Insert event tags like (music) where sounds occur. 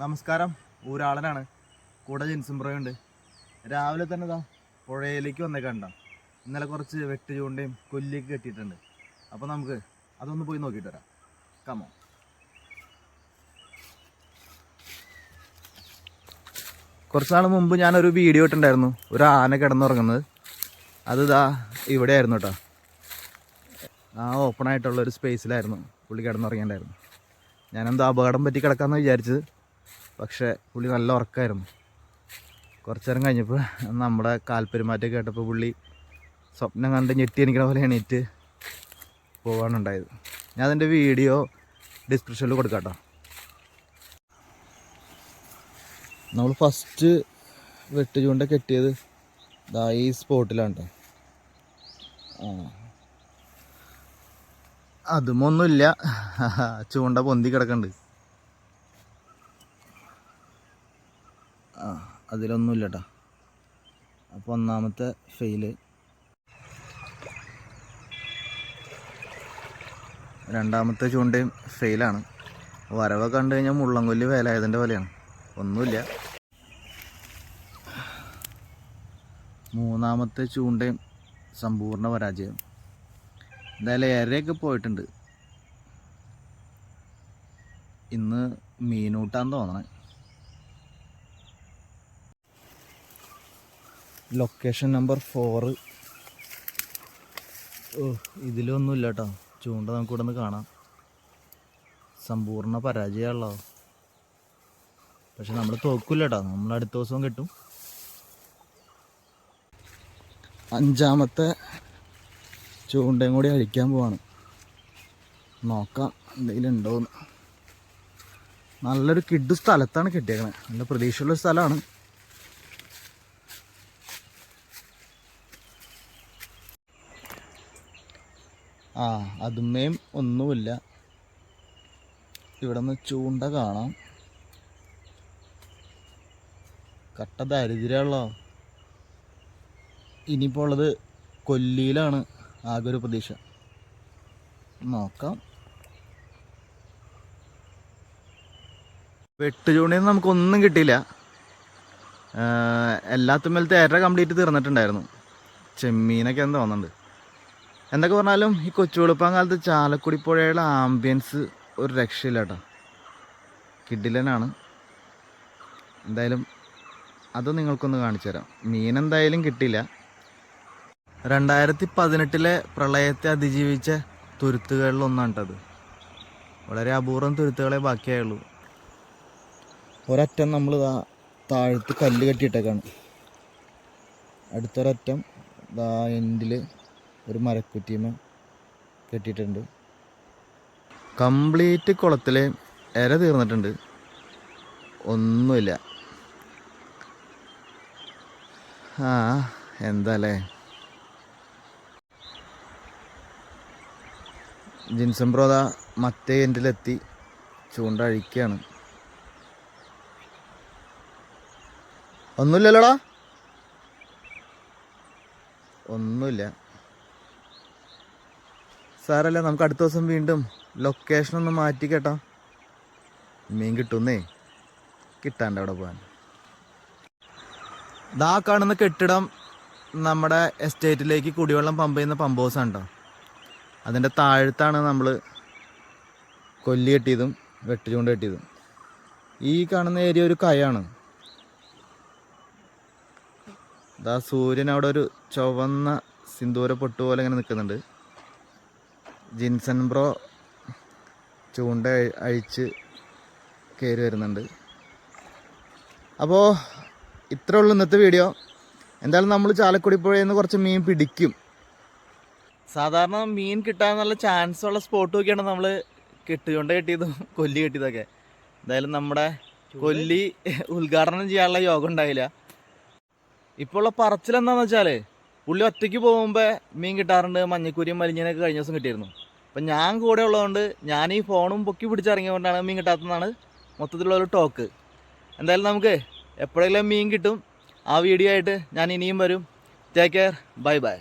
നമസ്കാരം. ഊരാളനാണ്. കൂടെ ജിൻസും ഉണ്ട് രാവിലെ തന്നെ ഇതാ പുഴയിലേക്ക് വന്നേക്കണ്ട ഇന്നലെ കുറച്ച് വെട്ട് ചൂണ്ടയും കൊല്ലിയൊക്കെ കെട്ടിയിട്ടുണ്ട്. അപ്പോൾ നമുക്ക് അതൊന്ന് പോയി നോക്കിയിട്ട് വരാം. കമോ കുറച്ച് നാൾ മുമ്പ് ഞാനൊരു വീഡിയോ ഇട്ടുണ്ടായിരുന്നു ഒരു ആന കിടന്നുറങ്ങുന്നത്. അത് ഇതാ ഇവിടെ ആയിരുന്നു കേട്ടോ. ആ ഓപ്പൺ ആയിട്ടുള്ള ഒരു സ്പേസിലായിരുന്നു പുള്ളി കിടന്നുറങ്ങിയിട്ടുണ്ടായിരുന്നു. ഞാനെന്തോ അപകടം പറ്റി കിടക്കാമെന്ന് വിചാരിച്ചത്. പക്ഷേ പുള്ളി നല്ല ഉറക്കമായിരുന്നു കുറച്ച് നേരം കഴിഞ്ഞപ്പോൾ നമ്മുടെ കാൽപ്പെരുമാറ്റം കേട്ടപ്പോൾ പുള്ളി സ്വപ്നം കണ്ട് ഞെട്ടി എനിക്കണ പോലെ എണീറ്റ് പോകാനുണ്ടായത് ഞാൻ അതിന്റെ വീഡിയോ ഡിസ്ക്രിപ്ഷനിൽ കൊടുക്കാം കേട്ടോ. നമ്മൾ ഫസ്റ്റ് വെട്ട് ചൂണ്ട കെട്ടിയത് ദാ ഈ സ്പോട്ടിലാണ് അതുമൊന്നുമില്ല. (laughs) ചൂണ്ട പൊന്തി കിടക്കണ്ട്. അതിലൊന്നുമില്ല കേട്ടോ അപ്പോൾ ഒന്നാമത്തെ ഫെയിൽ രണ്ടാമത്തെ ചൂണ്ടയും ഫെയിലാണ് വരവ് കണ്ടു കഴിഞ്ഞാൽ മുള്ളംകൊല്ലി വേലായതിന്റെ പോലെയാണ്. ഒന്നുമില്ല. മൂന്നാമത്തെ ചൂണ്ടയും സമ്പൂർണ പരാജയം. എന്തായാലും ഏറെയൊക്കെ പോയിട്ടുണ്ട്. ഇന്ന് മീനൂട്ടാന്ന് തോന്നണേ. ലൊക്കേഷൻ നമ്പർ ഫോറ് ഓ ഇതിലൊന്നുമില്ല കേട്ടോ ചൂണ്ട നമുക്ക് ഇവിടെ നിന്ന് കാണാം. സമ്പൂർണ പരാജയമുള്ളതോ പക്ഷെ നമ്മൾ തോക്കില്ല കേട്ടോ നമ്മൾ അടുത്ത ദിവസവും കിട്ടും. അഞ്ചാമത്തെ ചൂണ്ടയും കൂടി അഴിക്കാൻ പോവാണ്. നോക്കാം എന്തെങ്കിലും ഉണ്ടോന്ന് നല്ലൊരു കിഡ് സ്ഥലത്താണ് കിട്ടിയേക്കണേ. നല്ല പ്രതീക്ഷയുള്ള സ്ഥലമാണ്. ആ അതുമേയും ഒന്നുമില്ല. ഇവിടെ നിന്ന് ചൂണ്ട കാണാം. കട്ട ദരിദ്രമുള്ളോ ഇനിയിപ്പോൾ ഉള്ളത് കൊല്ലിയിലാണ് ആകെ ഒരു പ്രതീക്ഷ. നോക്കാം. വെട്ടുചൂണ്ടയിൽ നിന്ന് നമുക്കൊന്നും കിട്ടിയില്ല. എല്ലാത്തുമ്മേലത്തെ ഏറെ കംപ്ലീറ്റ് തീർന്നിട്ടുണ്ടായിരുന്നു. ചെമ്മീനൊക്കെ എന്താ തോന്നുന്നുണ്ട്. എന്തൊക്കെ പറഞ്ഞാലും ഈ കൊച്ചുവെളുപ്പം കാലത്ത് ചാലക്കുടി പുഴയുടെ ആംബിയൻസ് ഒരു രക്ഷയില്ല കേട്ടോ കിഡിലനാണ് എന്തായാലും അത് നിങ്ങൾക്കൊന്ന് കാണിച്ചു തരാം. മീൻ എന്തായാലും കിട്ടില്ല രണ്ടായിരത്തി പതിനെട്ടിലെ പ്രളയത്തെ അതിജീവിച്ച തുരുത്തുകളിലൊന്നാണ് കേട്ടത് വളരെ അപൂർവം തുരുത്തുകളെ ബാക്കിയായുള്ളൂ. ഒരറ്റം നമ്മൾ താഴത്ത് കല്ല് കെട്ടിയിട്ടേക്കാണ്. അടുത്തൊരറ്റം ദാ എൻഡിൽ ഒരു മരക്കുറ്റിമ കെട്ടിയിട്ടുണ്ട്. കംപ്ലീറ്റ് കുളത്തിൽ എര തീർന്നിട്ടുണ്ട്. ഒന്നുമില്ല. ആ എന്താല്ലേ ജിൻസം ബ്രോദ മറ്റേ എൻഡിലെത്തി ചൂണ്ട അഴിക്കുകയാണ് ഒന്നുമില്ലല്ലോടാ? ഒന്നുമില്ല. സാറല്ല നമുക്ക് അടുത്ത ദിവസം വീണ്ടും ലൊക്കേഷൻ ഒന്ന് മാറ്റി കേട്ടോ. മീൻ കിട്ടുന്നേ. കിട്ടാണ്ട് അവിടെ പോകാൻ ദാ കാണുന്ന കെട്ടിടം നമ്മുടെ എസ്റ്റേറ്റിലേക്ക് കുടിവെള്ളം പമ്പ് ചെയ്യുന്ന പമ്പ് ഹൗസാണ് കേട്ടോ അതിന്റെ താഴത്താണ് നമ്മൾ കൊല്ലി കെട്ടിയതും വെട്ടുചൂണ്ട കെട്ടിയതും. ഈ കാണുന്ന ഏരിയ ഒരു കയാണ്. ദാ സൂര്യൻ അവിടെ ഒരു ചുവന്ന സിന്ദൂര പൊട്ടുപോലെ ഇങ്ങനെ നിൽക്കുന്നുണ്ട്. ജിൻസൺ ബ്രോ ചൂണ്ട അഴി- അഴിച്ച് കയറി വരുന്നുണ്ട്. അപ്പോൾ ഇത്രേ ഉള്ളൂ ഇന്നത്തെ വീഡിയോ. എന്തായാലും നമ്മൾ ചാലക്കുടി പുഴയിൽ നിന്ന് കുറച്ച് മീൻ പിടിക്കും. സാധാരണ മീൻ കിട്ടാൻ നല്ല ചാൻസ് ഉള്ള സ്പോട്ട് ഒക്കെയാണ് നമ്മൾ കെട്ടുകൊണ്ട് കെട്ടിയതും കൊല്ലി കെട്ടിയതൊക്കെ. എന്തായാലും നമ്മുടെ കൊല്ലി ഉദ്ഘാടനം ചെയ്യാനുള്ള യോഗം ഉണ്ടായില്ല. ഇപ്പോൾ ഉള്ള പറച്ചിലെന്താണെന്ന് വെച്ചാൽ പുള്ളി ഒറ്റയ്ക്ക് പോകുമ്പോൾ മീൻ കിട്ടാറുണ്ട് മഞ്ഞക്കൂരിയും മലിഞ്ഞനൊക്കെ കഴിഞ്ഞ ദിവസം കിട്ടിയിരുന്നു. അപ്പം ഞാൻ കൂടെ ഉള്ളതുകൊണ്ട് ഞാൻ ഈ ഫോണും പൊക്കി പിടിച്ചിറങ്ങിയതുകൊണ്ടാണ് മീൻ കിട്ടാത്തതെന്നാണ് മൊത്തത്തിലുള്ള ഒരു ടോക്ക്. എന്തായാലും നമുക്ക് എപ്പോഴെങ്കിലും മീൻ കിട്ടും. ആ വീഡിയോ ആയിട്ട് ഞാൻ ഇനിയും വരും. Take care bye bye